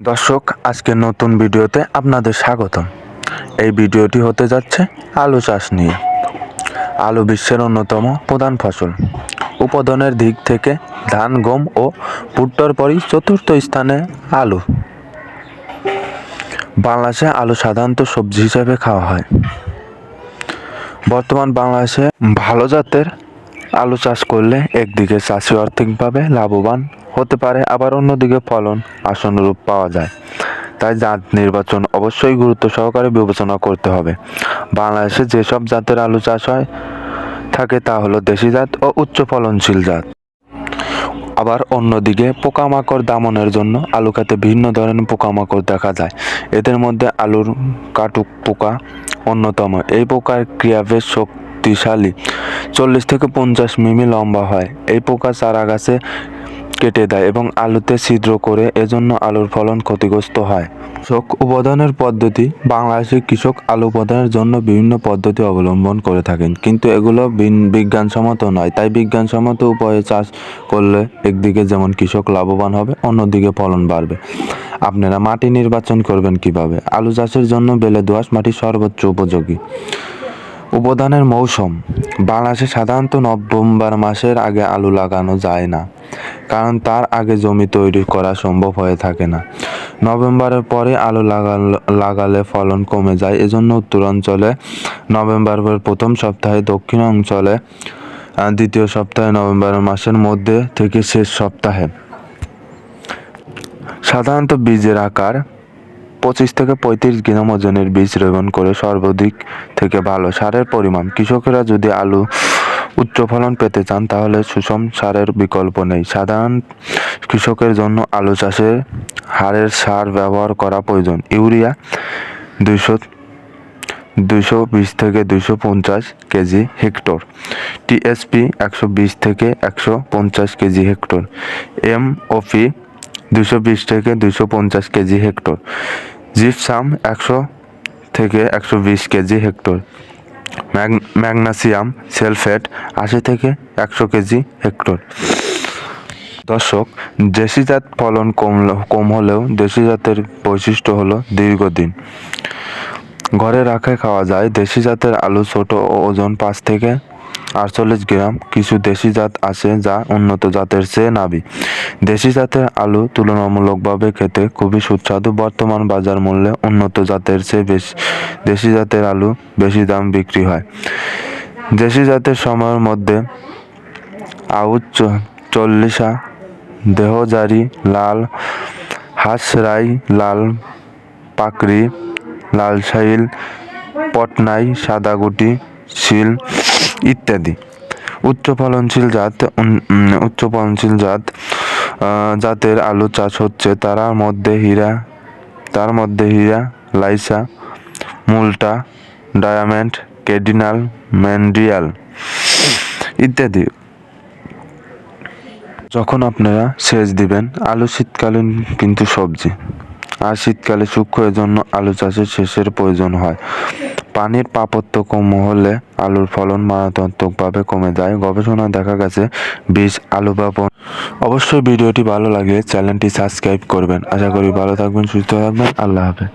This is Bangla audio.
দর্শক আজকে নতুন ভিডিওতে আপনাদের স্বাগতম। এই ভিডিওটি হতে যাচ্ছে আলু চাষ নিয়ে। আলু বিশ্বের অন্যতম প্রধান ফসল। উৎপাদনের দিক থেকে ধান, গম ও ভুট্টার পরই চতুর্থ স্থানে আলু। বাংলাদেশে আলু সাধারণত সবজি হিসাবে খাওয়া হয়। বর্তমান বাংলাদেশে ভালো জাতের আলু চাষ করলে একদিকে চাষি আর্থিকভাবে লাভবান হতে পারে, আবার অন্যদিকে ফলন আশানুরূপ পাওয়া যায়। তাই জাত নির্বাচন অবশ্যই গুরুত্ব সহকারে বিবেচনা করতে হবে। বাংলাদেশে যেসব জাতের আলু চাষ হয়, থাকে তা হলো দেশি জাত ও উচ্চ ফলনশীল জাত। আবার অন্যদিকে পোকামাকড় দামনের জন্য আলু খাতে ভিন্ন ধরনের পোকামাকড় দেখা যায়। এদের মধ্যে আলুর কাটুক পোকা অন্যতম। এই পোকার ক্রিয়া বেশ শক্তিশালী। চল্লিশ থেকে পঞ্চাশ মিমি লম্বা হয়। এই পোকা চারা গাছে কেটে দেয় এবং আলুতে ছিদ্র করে এজন্য আলুর ফলন ক্ষতিগ্রস্ত হয়। কৃষক উপাদানের পদ্ধতি বাংলাদেশের কৃষক আলু উপাদানের জন্য বিভিন্ন পদ্ধতি অবলম্বন করে থাকেন। কিন্তু এগুলো বিজ্ঞানসম্মত নয়। তাই বিজ্ঞানসম্মত উপায়ে চাষ করলে একদিকে যেমন কৃষক লাভবান হবে, অন্যদিকে ফলন বাড়বে। আপনারা মাটি নির্বাচন করবেন কীভাবে? আলু চাষের জন্য বেলে দোআঁশ মাটি সর্বোচ্চ উপযোগী। উপাদানের মৌসুম। বাংলাদেশে সাধারণত নভেম্বর মাসের আগে আলু লাগানো যায় না। কারণ তার আগে জমি তৈরি করা সম্ভব হয়ে থাকে না। নভেম্বরের পরে আলু লাগাল ফলন কমে যায়। এজন্য উত্তর অঞ্চলে নভেম্বরের প্রথম সপ্তাহে দক্ষিণ অঞ্চলে দ্বিতীয় সপ্তাহে নভেম্বর মাসের মধ্যে থেকে শেষ সপ্তাহে। সাধারণত বীজের আকার পঁচিশ থেকে পঁয়ত্রিশ গ্রাম ওজনের বীজ রোপণ করে সর্বাধিক থেকে ভালো সারের পরিমাণ। কৃষকেরা যদি আলু উচ্চ ফলন পেতে চান, তাহলে সুষম সারের বিকল্প নেই। সাধারণ কৃষকের জন্য আলু চাষে হারের সার ব্যবহার করা প্রয়োজন। ইউরিয়া দুইশো দুইশো বিশ থেকে দুইশো পঞ্চাশ কেজি হেক্টর। টিএসপি একশো বিশ থেকে একশো পঞ্চাশ কেজি হেক্টর। এম এমওপি দুশো বিশ থেকে দুশো পঞ্চাশ কেজি হেক্টর। জিপসাম একশো থেকে একশো বিশ কেজি হেক্টর। ম্যাগনেসিয়াম সেলফেট আশি থেকে একশো কেজি হেক্টর। দর্শক দেশি জাত ফলন কম কম হলেও দেশি জাতের বৈশিষ্ট্য হলো দীর্ঘদিন। ঘরে রাখে খাওয়া যায়। দেশি জাতের আলু ছোট ও ওজন পাঁচ থেকে আটচল্লিশ গ্রাম কিছু দেশি জাত আছে যা উন্নত জাতের চেয়ে নাবি। দেশি জাতের আলু তুলনামূলকভাবে খেতে খুবই সুস্বাদু। বর্তমান বাজার মূল্যে উন্নত জাতের চেয়ে বেশি, দেশি জাতের আলু বেশি দাম বিক্রি হয়। দেশি জাতের সময়ের মধ্যে আউচ চ- চল্লিশা, দেহজারি, লাল, হাঁসরাই, লাল পাকড়ি লাল শাইল পটনাই সাদাগুটি শিল ইত্যাদি। উচ্চ ফলনশীল জাত উচ্চ ফলনশীল জাত জাতের আলু চাষ হচ্ছে। তার মধ্যে হীরা, তার মধ্যে হীরা, লাইসা, মুলটা, ডায়ামন্ড, কেডিনাল, ম্যান্ড্রিয়াল ইত্যাদি। যখন আপনারা সেচ দিবেন, আলু শীতকালীন কিন্তু সবজি। আর শীতকালে সূক্ষ্ম এজন্য আলু চাষের সেচের প্রয়োজন হয়। পানির পাপত্য কম হলে আলুর ফলন মারাত্মকভাবে কমে যায়। গবেষণায় দেখা গেছে, বীজ, আলু বাপন অবশ্যই ভিডিওটি ভালো লাগলে চ্যানেলটি সাবস্ক্রাইব করবেন। আশা করি ভালো থাকবেন, সুস্থ থাকবেন। আল্লাহ হাফেজ।